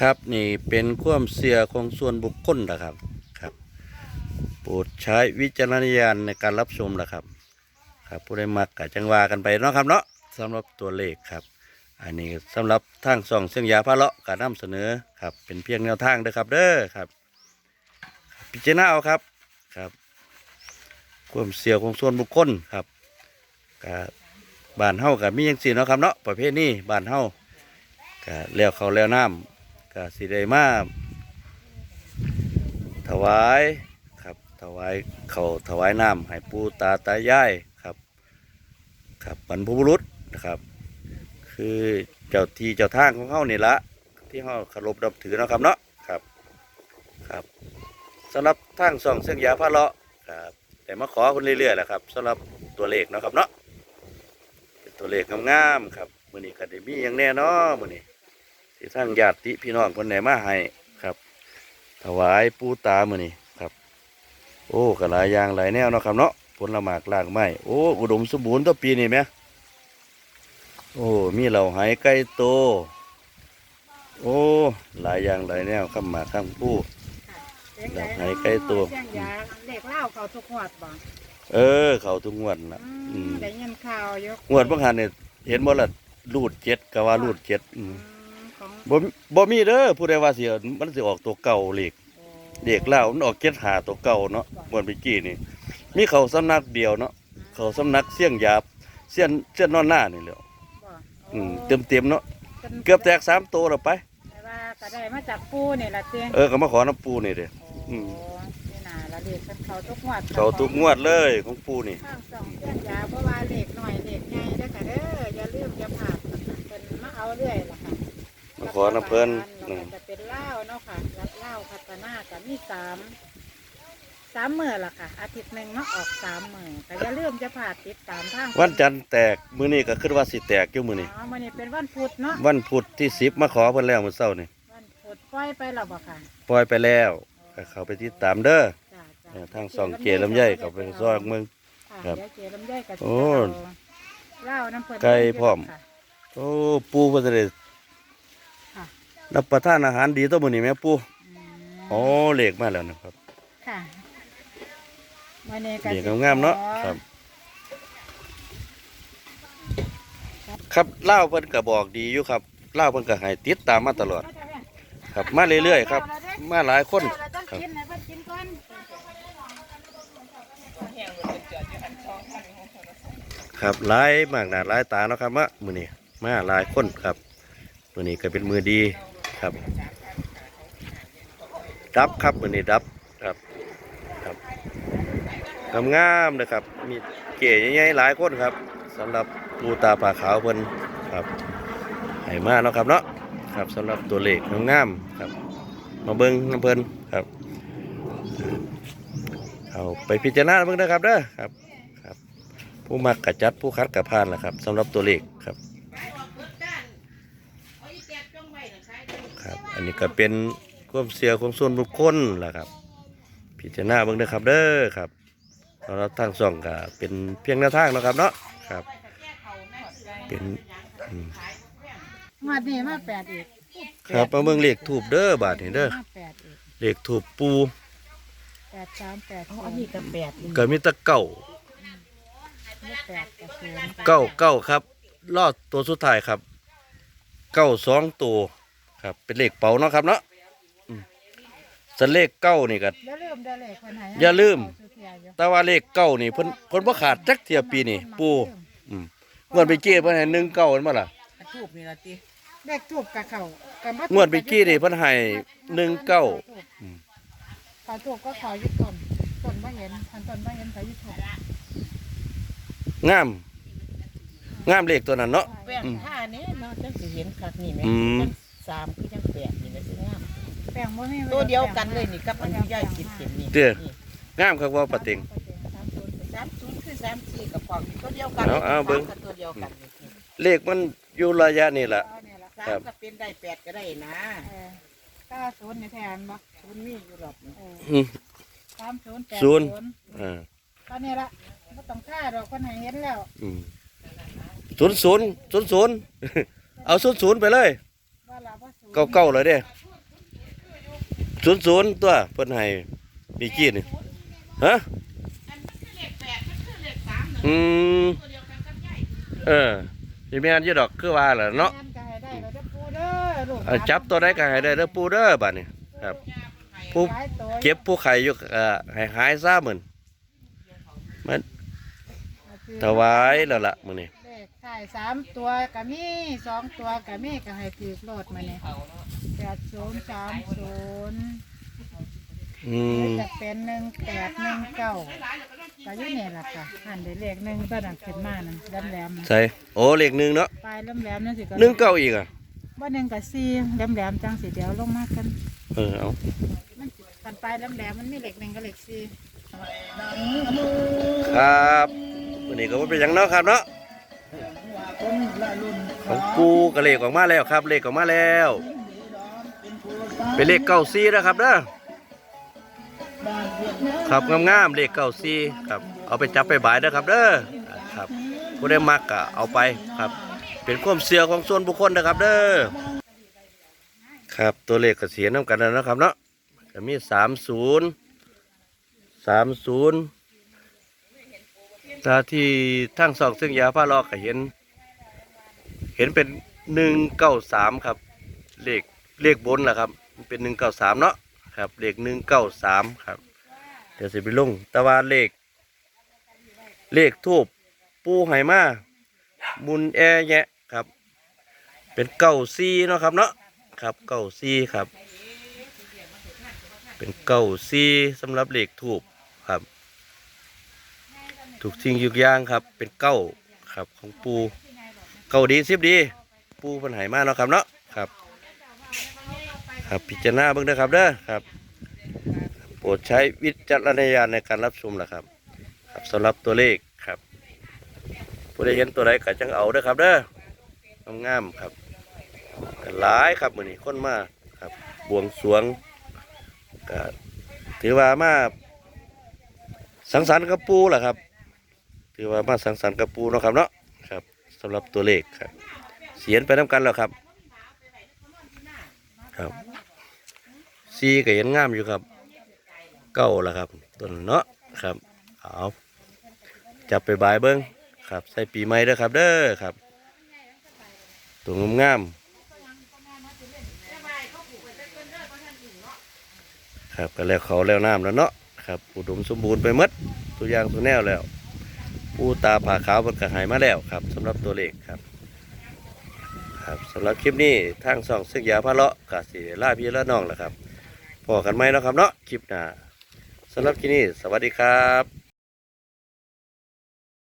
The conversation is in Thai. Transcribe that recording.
ครับนี่เป็นความเสียของส่วนบุคคลนะครับครับโปรดใช้วิจารณญาณในการรับชมนะครับ ครับผู้ใดมักกะจังวากันไปเนาะครับเนาะสำหรับตัวเลขครับ อันนี้สำหรับทางส่องเสียงยาพระเลาะการนำเสนอครับ เป็นเพียงแนวทางเด้อครับเด้อครับ พิจารณาเอาครับครับความเสียของส่วนบุคคลครับกับบ้านเฮากับมีย่างสีเนาะครับเนาะประเภทนี้บ้านเฮาก็แล้วเขาแล้วน้ำ ก็สิได้มาถวายครับถวายเขาถวายน้ำให้ปู่ตาตายายครับ ครับบรรพบุรุษนะครับ คือเจ้าที่เจ้าทางของเฮานี่ละที่เฮาเคารพนับถือนะครับเนาะครับครับสำหรับทางส่องเส้นยาพระเลาะครับแต่มาขอคนเรื่อยๆแหละครับสำหรับตัวเลขนะครับเนาะตัวเลขงามๆครับมือนี้ก็ได้มีอย่างแน่นอนมือนี้ ที่ทางญาติพี่น้องคนไหนมาให้ครับ ถวายปู่ตามื้อนี้ครับ โอ้ก็หลายอย่างหลายแนวเนาะครับเนาะผลหมากลากไม้โอ้อุดมสมบูรณ์ต่อปีนี่ไหมโอ้มีเหล่าหายไก่โต โอ้หลายอย่างหลายแนวข้ามหมากข้ามผู้ดอกไม้ใกล้ตัวเสียงยาเด็กเล่าเขาทุกหวดบ่เออ เขาทุกงวดนะอือืมมได้ยินข่าวอยู่งวดบางหันเนี่ยเห็นบ่ล่ะรูดเจ็ดก็ว่ารูดเจ็ดอืมอืมของ บ่บ่มีเด้อผู้ใดว่าสิเอามันสิออกตัวเก่าเลขโอ้เด็กเล่าวมันออกเจ็ดหาตัวเก่าเนาะงวดเมื่อกี้นี่ มีเขาสำนักเดียวเนาะเขาสำนักเสี่ยงหยาบเสี่ยนเสี่ยนนอนหน้านี่แหล้วบ่อืมโเต็มเต็มๆเนาะป็นเกือบแตกสามตัวแล้วไป แต่ว่าก็ได้มาจากปูนี่ล่ะเตียงเออก็มาขอน้ำปูนี่เด้ออืโอ้มนี่น่าละเด็กเป็นเขาทุกหวดเขาทุกงวดเลยของปูนี่ ข้างสองเสียงยาเพราะว่าเด็กหน่อยเด็กใหญ่เด้อค่ะเด้ออย่าลืมอย่าผ่านนะคะเป็นมาเอาเรื่อยล่ะค่ะมาข อน้ำเพิ่นแล้วก็จะเป็นเหล้าเนาะค่ะรับเหล้าพัฒนากับมีสามสามมื้อล่ะค่ะ อาทิตย์หนึ่งเนาะออกสามมื้อแต่อย่าลืมจะผ่านติดตามทางวันจันทร์แตกมื้อนี้ก็คิดว่าสิแตกอยู่มื้อนี้อ๋อมันนี่เป็นวันพุธเนาะวันพุธที่สิบมาขอเพิ่นแล้วมื้อเช้านี่วันพุธปล่อยไปแล้วบ่ค่ะปล่อยไปแล้วก็เข้าไปติดตามเด้อจ้าเอจ้าอทางสองเกลำไยเข้าไปซอยเมือง ค่ะครับเดี๋ยวเกลำไยกับโอ้เหล้าน้ำเพิ่นไก่พร้อม ค่ะ โอ้ปูเพิ่นจะได้ค่ะ รับประทานอาหารดีตัวมื้อนี้แม่ปูอืมโอ้เลขมาแล้วนะครับ ค่ะวันนี้ก็เลขสิงามๆเนาะขอครับ ครับเล่าวเพิ่นก็บอกดีอยู่ครับเล่าวเพิ่นก็ให้ติดตามมาตลอด ครับมาเรื่อยๆครับ มาหลายคนเราต้องครับกินให้เพิ่นกินก่อนครับหลายมากหน้าหลายตาเนาะครับว่ามื้อนี้มาหลายคนครับมื้อนี้ก็เป็นมือดี ครับ ดับครับมื้อนี้ดับครับครับงามๆนะครับ มีเก๋ใหญ่ๆหลายคนครับสำหรับปูตาปลาขาวเพิ่นครับให้มากเนาะครับเนาะครับสำหรับตัวเลขงามๆครับ มาเบิ่งน้ำเพิ่นครับเอาไปพิจารณาเบิ่งเด้อครับเด้อครับครับ ผู้มักกะจัดผู้คัดกะพานล่ะครับสำหรับตัวเลขครับ ครับ อันนี้ก็เป็นความเสียของส่วนบุคคลล่ะครับ พิจารณาเบิ่งเด้อครับเด้อครับสำหรับทางช่องก็เป็นเพียงแนวทางเนาะครับเนาะครับ เป็นอืมงวดนี้มาแปดอีกครับมาเบิ่งเลขถูกเด้อบาทนี่เด้อมาแปดอีกเลขถูกปูแปดสามแปดอันนี้ก็แปดอีกก็มีแตะเก้านี่แปดกับศูนย์เก้าเก้าครับ รอดตัวสุดท้ายครับ เก้าสองตัว ครับ เป็นเลขเป๋าเนาะครับเนาะอืมส่วนเลขเก้านี่ก็ อย่าลืมได้เลยคนไหนอย่าลืมเอสุเทียอยู่แต่ว่าเลขเก้านี่เพิ่นเพิ่นบ่ขาดจักเทียปีนี่ปูอืมงวดไปกี้เพิ่นให้หนึ่งเก้าเห็นบ่ล่ะทูบนี่ละติเลขทูบกับเขากับมางวดไปกี้นี่เพิ่นให้หนึ่งเก้า อืม ขอทูบก็ขอยึดต้นต้นบ่เห็นทันต้นบ่เห็นขอยึดต้นงาม งามเลขตัวนั้นเนาะ แป้งท่านี้เนาะจังสิเห็นคักนี่แหมอืม จัง สามคือจังแปดนี่แหละสิงามแป้งบ่มีตัวเดียวกันเลยนี่กับอันที่ย่ายคิดเห็นนี่เด้อ นี่งามครับว่าปะติงสามศูนย์สามศูนย์คือสามสี่กับของตัวเดียวกันเอาเอาเบิ่ง สมกับตัวเดียวกันนี่เลขมันอยู่ระยะนี่ล่ะเอาเนี่ยล่ะสาครัมบก็เป็นได้แปดก็ได้นะเออเก้าศูนย์ในแทนบ่ศูนย์มีอยู่หรอกนี่เอออืม สามศูนย์แปดศูนย์อ่าตอนนี้ละไม่ต้องฆ่าดอกคนไหนเห็นแล้ว อืมศูนย์ศูนย์ศูนย์ศูนย์เอาศูนย์ศูนย์ไปเลยว่า เราว่าศูนย์เก้าเก้าเลยเด้ศูนย์ศูนย์ตัวเพิ่นให้มีกี้นี่ฮะอันมันคือเลขแปดมันคือเลขสามน่ะอืมตัวเดียวกันกับใหญ่เออสิแม่นอยู่ดอกคือว่าล่ะเนาะแม่ก็ให้ได้ก็จะปูเด้อลูกเอาจับตัวได้ก็ให้ได้เด้อปูเด้อบัดนี้ครับผู้หลายตัวเก็บผู้ไข่อยู่เอ่อให้หายซะมื้อมันถวายแล้วล่ะมื้อนี้เลข ถ่ายสามตัวก็มีสองตัวก็มีก็ให้ถือโลดมาเนี่ยแปดศูนย์สามศูนย์อืมจะเป็นหนึ่งแปดหนึ่งเก้าก็อยี่นี่แหละค่ะหันได้เลขหนึ่งก็ดังขึ้นมานั่นแหลมๆใส่โอ้เลขหนึ่งเนาะปลายแหลมๆนั่นสิก็หนึ่งเก้าอีกอะว่าหนึ่งกับสี่แหลมๆจังสีเดียวลงมากัน เออเอามันกันปลายแหลมๆมันมีเลขหนึ่งกับเลขสี่ ครับวันนี้ก็บ่เป็นหยังเนาะครับเนาะ ของปูก็เลขออกมาแล้วครับ เลขออกมาแล้ว เป็นเลขเก้าซีนะครับเด้อครับงามๆเลขเก้าซีครับเอาไปจับไปบายเด้อครับเด้อครับผู้ได้มักก็เอาไปครับเป็นความเสื่อของส่วนบุคคลนะครับเด้อครับตัวเลขก็เสียน้ำกันแล้วนะครับเนาะก็มีสามศูนย์สามศูนย์ถ้าที่ทั้งสองซึ่งยาผ้าลอกก็เห็น เห็นเป็นหนึ่งเก้าสามครับ เลขเลขบนแหละครับเป็นหนึ่งเก้าสามเนาะครับเลขหนึ่งเก้าสามครับ เดี๋ยวสิไปลงแต่ว่าเลข เลขทูบปูไหมาบุญแอแยะครับ เป็นเก้าซีเนาะครับเนาะครับเก้าซีครับ เป็นเก้าซีสำหรับเลขทูบครับถูกทิ้งยุกย่างครับ เป็นเก้าครับของปู เก้าดีสิบดี ปูเปัญหายมากเนาะครับเนาะครับ ครับพิจารณาเบิ่งเด้อครับเด้อครับ โปรดใช้วิจารณญาณในการรับชมนะครับ ครับสำหรับตัวเลขครับผู้ใดเห็นตัวใดก็จังเอาเด้อครับเด้องามๆครับก็หลายครับมื้อนี้คนมาครับบวงสรวงก็ถือว่ามาสังสรรค์กับปูแหละครับ ถือว่ามาสังสรรค์กับปูเนาะครับเนาะำหรับตัวเลขครับ เสียนไปน้ำกันแล้วครับ ครับซีก็เห็นงามอยู่ครับ เก้าแล้วครับต้นเนาะครับเอาจับไปบายเบิ้งครับ ใส่ปีใหม่เด้อครับ เด้อครับตัวงามๆครับก็แล้วเขาแล้วน้ำแล้วเนาะครับอุดมสมบูรณ์ไปหมดตัวอย่างตัวแนวแล้ว ปูตาผาขาวมันก็หายมาแล้วครับสำหรับตัวเลขครับ ครับสำหรับคลิปนี้ทางสองซึ่งยาพะเลาะกาสีล่าพี่ละน้องแหละครับพอกันไหมเนาะครับเนาะคลิปหน้าสำหรับคลิปนี้ สวัสดีครับ